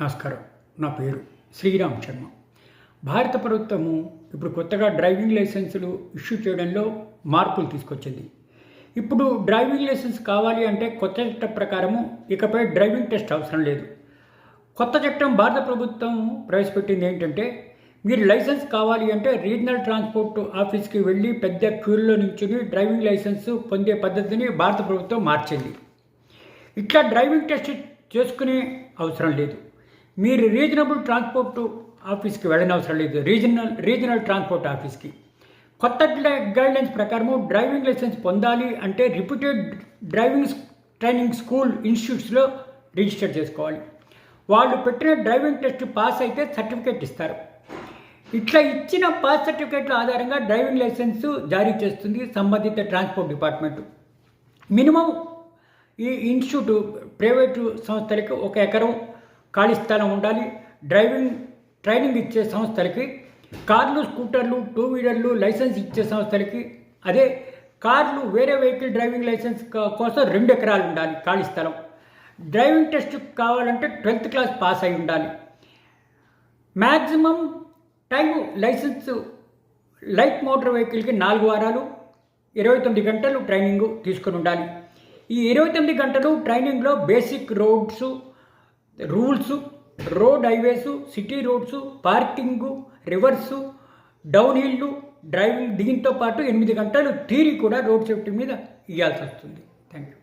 నమస్కారం. నా పేరు శ్రీరామ్ శర్మ. భారత ప్రభుత్వము ఇప్పుడు కొత్తగా డ్రైవింగ్ లైసెన్సులు ఇష్యూ చేయడంలో మార్పులు తీసుకొచ్చింది. ఇప్పుడు డ్రైవింగ్ లైసెన్స్ కావాలి అంటే కొత్త చట్టం ప్రకారము ఇకపై డ్రైవింగ్ టెస్ట్ అవసరం లేదు. కొత్త చట్టం భారత ప్రభుత్వం ప్రవేశపెట్టింది ఏంటంటే మీరు లైసెన్స్ కావాలి అంటే రీజనల్ ట్రాన్స్పోర్ట్ ఆఫీస్కి వెళ్ళి పెద్ద క్యూల్లో నుంచుని డ్రైవింగ్ లైసెన్స్ పొందే పద్ధతిని భారత ప్రభుత్వం మార్చింది. ఇట్లా డ్రైవింగ్ టెస్ట్ చేసుకునే అవసరం లేదు. మీరు రీజనబుల్ ట్రాన్స్పోర్ట్ ఆఫీస్కి వెళ్ళనవసరం లేదు. రీజనల్ రీజనల్ ట్రాన్స్పోర్ట్ ఆఫీస్కి. కొత్త గైడ్లైన్స్ ప్రకారము డ్రైవింగ్ లైసెన్స్ పొందాలి అంటే రిప్యూటెడ్ డ్రైవింగ్ ట్రైనింగ్ స్కూల్ ఇన్స్టిట్యూట్స్లో రిజిస్టర్ చేసుకోవాలి. వాళ్ళు పెట్టిన డ్రైవింగ్ టెస్ట్ పాస్ అయితే సర్టిఫికేట్ ఇస్తారు. ఇట్లా ఇచ్చిన పాస్ సర్టిఫికేట్ల ఆధారంగా డ్రైవింగ్ లైసెన్స్ జారీ చేస్తుంది సంబంధిత ట్రాన్స్పోర్ట్ డిపార్ట్మెంట్. మినిమం ఈ ఇన్స్టిట్యూట్ ప్రైవేటు సంస్థలకు ఒక ఎకరం ఖాళీ స్థలం ఉండాలి. డ్రైవింగ్ ట్రైనింగ్ ఇచ్చే సంస్థలకి కార్లు స్కూటర్లు టూ వీలర్లు లైసెన్స్ ఇచ్చే సంస్థలకి అదే కార్లు వేరే వెహికల్ డ్రైవింగ్ లైసెన్స్ కోసం రెండు ఎకరాలు ఉండాలి ఖాళీ స్థలం. డ్రైవింగ్ టెస్ట్ కావాలంటే ట్వెల్త్ క్లాస్ పాస్ అయి ఉండాలి. Maximum time licence light motor వెహికల్కి నాలుగు వారాలు ఇరవై తొమ్మిది గంటలు ట్రైనింగ్ తీసుకుని ఉండాలి. ఈ ఇరవై తొమ్మిది గంటలు ట్రైనింగ్లో basic roads rules road highways city roads parking reverse down hill driving దీంతో పాటు ఎనిమిది గంటలు తీరి కూడా రోడ్ సేఫ్టీ మీద ఇవ్వాల్సి వస్తుంది. Thank you